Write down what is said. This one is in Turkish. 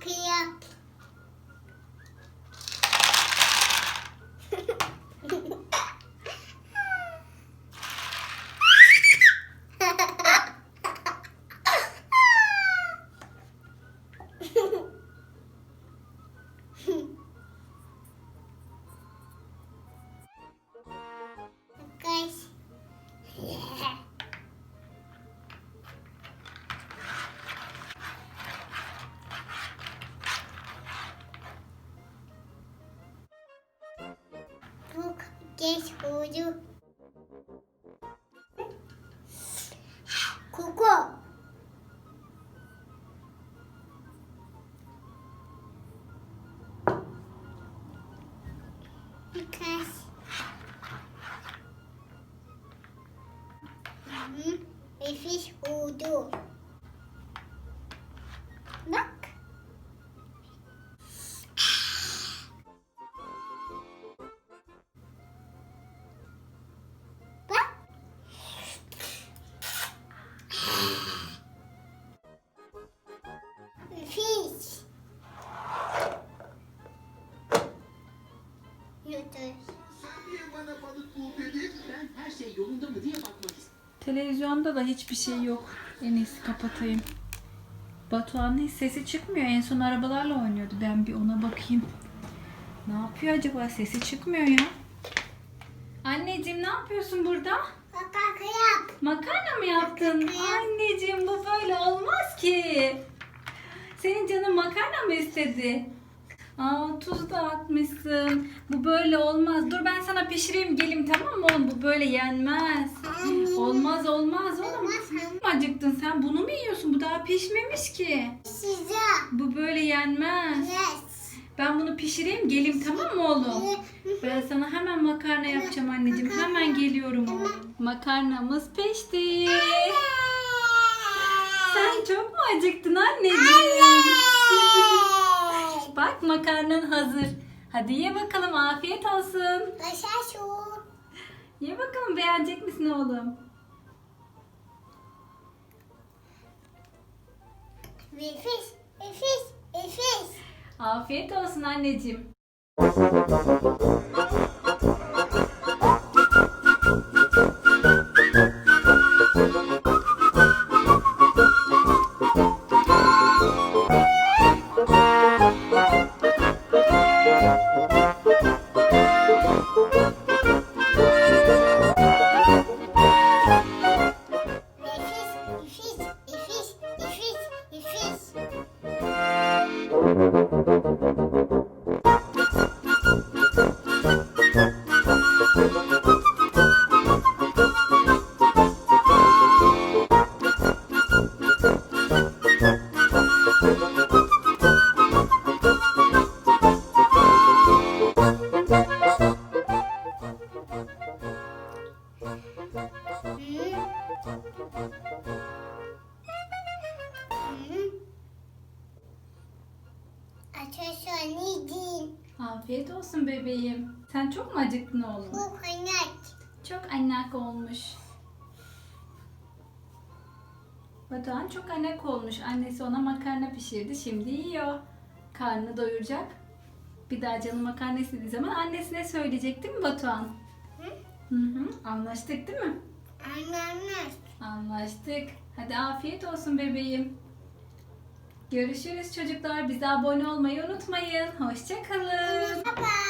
Kıyak. Bu geç oldu. Koku. Birkaç. Hı, Nefis yolunda mı diye bakmak istedim. Televizyonda da hiçbir şey yok. En iyisi kapatayım. Batuhan'ın hiç sesi çıkmıyor. En son arabalarla oynuyordu. Ben bir ona bakayım. Ne yapıyor acaba? Sesi çıkmıyor ya. Anneciğim ne yapıyorsun burada? Kaka kıyak. Makarna mı yaptın? Anneciğim bu böyle olmaz ki. Senin canın makarna mı istedi? Aa tuz da atmışsın. Bu böyle olmaz. Dur ben sana pişireyim gelim tamam mı oğlum? Bu böyle yenmez. Olmaz olmaz oğlum. Acıktın sen bunu mu yiyorsun? Bu daha pişmemiş ki. size. Bu böyle yenmez. Yes. Ben bunu pişireyim gelim tamam mı oğlum? Ben sana hemen makarna yapacağım anneciğim. Hemen geliyorum oğlum. Makarnamız pişti. Sen çok mu acıktın anneciğim? Bak makarnan hazır. Hadi ye bakalım afiyet olsun. Başa şu. Ye bakalım beğenecek misin oğlum? Nefis. Nefis. Nefis. Afiyet olsun anneciğim. Ateş anneciğim. Afiyet olsun bebeğim. Sen çok mu acıktın oğlum? Çok annak. Çok annak olmuş. Batuhan çok anak olmuş. Annesi ona makarna pişirdi. Şimdi yiyor. Karnını doyuracak. Bir daha canı makarna istediği zaman annesine söyleyecek değil mi Batuhan? Hı? Hı. Anlaştık değil mi? Anneanne. Anlaştık. Hadi afiyet olsun bebeğim. Görüşürüz çocuklar. Bize abone olmayı unutmayın. Hoşçakalın. Baba.